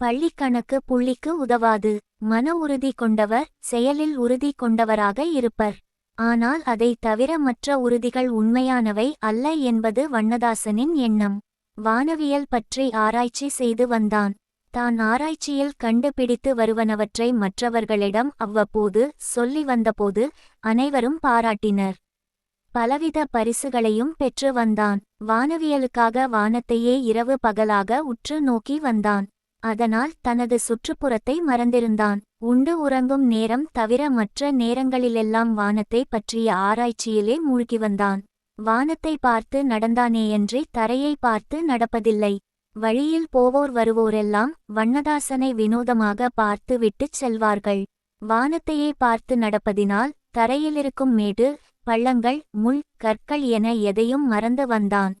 பள்ளிக்கணக்கு புள்ளிக்கு உதவாது. மன உறுதி கொண்டவர் செயலில் உறுதி கொண்டவராக இருப்பர். ஆனால் அதை தவிர மற்ற உறுதிகள் உண்மையானவை அல்ல என்பது வண்ணதாசனின் எண்ணம். வானவியல் பற்றி ஆராய்ச்சி செய்து வந்தான். தான் ஆராய்ச்சியில் கண்டுபிடித்து வருவனவற்றை மற்றவர்களிடம் அவ்வப்போது சொல்லி வந்தபோது அனைவரும் பாராட்டினர். பலவித பரிசுகளையும் பெற்று வந்தான். வானவியலுக்காக வானத்தையே இரவு பகலாக உற்று நோக்கி வந்தான். அதனால் தனது சுற்றுப்புறத்தை மறந்திருந்தான். உண்டு உறங்கும் நேரம் தவிர மற்ற நேரங்களிலெல்லாம் வானத்தை பற்றிய ஆராய்ச்சியிலே மூழ்கி வந்தான். வானத்தை பார்த்து நடந்தானேயன்றி தரையை பார்த்து நடப்பதில்லை. வழியில் போவோர் வருவோரெல்லாம் வண்ணதாசனை வினோதமாக பார்த்து விட்டுச் செல்வார்கள். வானத்தையே பார்த்து நடப்பதினால் தரையிலிருக்கும் மேடு பள்ளங்கள் முள் கற்கள் என எதையும் மறந்து வந்தான்.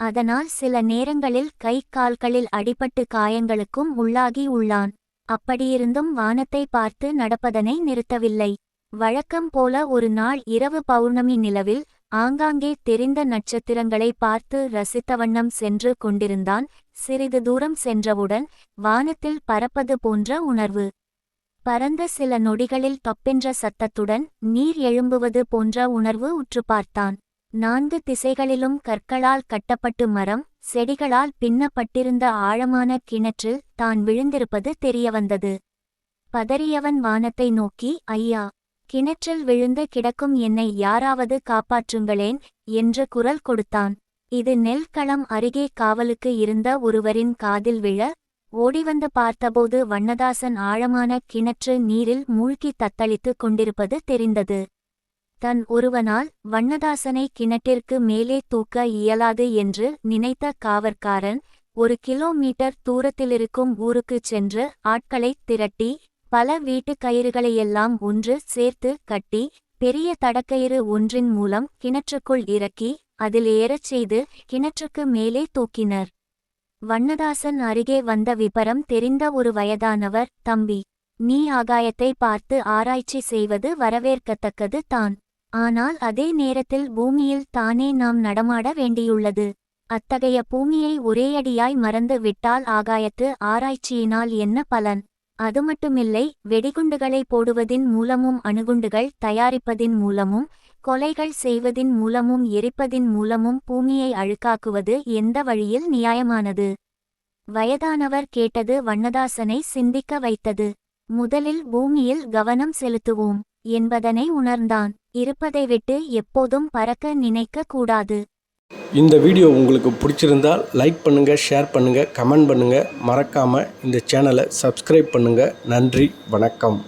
அதனால் சில நேரங்களில் கை கால்களில் அடிபட்டு காயங்களுக்கும் உள்ளாகி உள்ளான். அப்படியிருந்தும் வானத்தை பார்த்து நடப்பதனை நிறுத்தவில்லை. வழக்கம் போல ஒரு நாள் இரவு பௌர்ணமி நிலவில் ஆங்காங்கே தெரிந்த நட்சத்திரங்களை பார்த்து ரசித்த வண்ணம் சென்று கொண்டிருந்தான். சிறிது தூரம் சென்றவுடன் வானத்தில் பறப்பது போன்ற உணர்வு. பரந்த சில நொடிகளில் தப்பென்ற சத்தத்துடன் நீர் எழும்புவது போன்ற உணர்வு உற்று பார்த்தான். நான்கு திசைகளிலும் கற்களால் கட்டப்பட்டு மரம் செடிகளால் பின்னப்பட்டிருந்த ஆழமான கிணற்றில் தான் விழுந்திருப்பது தெரியவந்தது. பதறியவன் வானத்தை நோக்கி ஐயா கிணற்றில் விழுந்து கிடக்கும் என்னை யாராவது காப்பாற்றுங்களேன் என்று குரல் கொடுத்தான். இது நெல்களம் அருகே காவலுக்கு இருந்த ஒருவரின் காதில் விழ ஓடிவந்து பார்த்தபோது வண்ணதாசன் ஆழமான கிணற்று நீரில் மூழ்கி தத்தளித்துக் கொண்டிருப்பது தெரிந்தது. தன் ஒருவனால் வண்ணதாசனை கிணற்றிற்கு மேலே தூக்க இயலாது என்று நினைத்த காவற்காரன் ஒரு கிலோமீட்டர் தூரத்திலிருக்கும் ஊருக்குச் சென்று ஆட்களைத் திரட்டி பல வீட்டுக் கயிறுகளையெல்லாம் ஒன்று சேர்த்து கட்டி பெரிய தடக்கயிறு ஒன்றின் மூலம் கிணற்றுக்குள் இறக்கி அதில் ஏறச் செய்து கிணற்றுக்கு மேலே தூக்கினர். வண்ணதாசன் அருகே வந்த விபரம் தெரிந்த ஒரு வயதானவர் தம்பி நீ ஆகாயத்தை பார்த்து ஆராய்ச்சி செய்வது வரவேற்கத்தக்கது தான். ஆனால் அதே நேரத்தில் பூமியில் தானே நாம் நடமாட வேண்டியுள்ளது. அத்தகைய பூமியை ஒரேயடியாய் மறந்து விட்டால் ஆகாயத்து ஆராய்ச்சியினால் என்ன பலன்? அது மட்டுமில்லை வெடிகுண்டுகளை போடுவதின் மூலமும் அணுகுண்டுகள் தயாரிப்பதின் மூலமும் கொலைகள் செய்வதின் மூலமும் எரிப்பதின் மூலமும் பூமியை அழுக்காக்குவது எந்த வழியில் நியாயமானது? வயதானவர் கேட்டது வண்ணதாசனை சிந்திக்க வைத்தது. முதலில் பூமியில் கவனம் செலுத்துவோம். என்பதனை உணர்ந்தான். இருப்பதை விட்டு எப்போதும் பறக்க நினைக்க கூடாது. இந்த வீடியோ உங்களுக்கு பிடிச்சிருந்தால் லைக் பண்ணுங்கள் ஷேர் பண்ணுங்கள் கமெண்ட் பண்ணுங்கள் மறக்காமல் இந்த சேனலை சப்ஸ்கிரைப் பண்ணுங்கள் நன்றி வணக்கம்.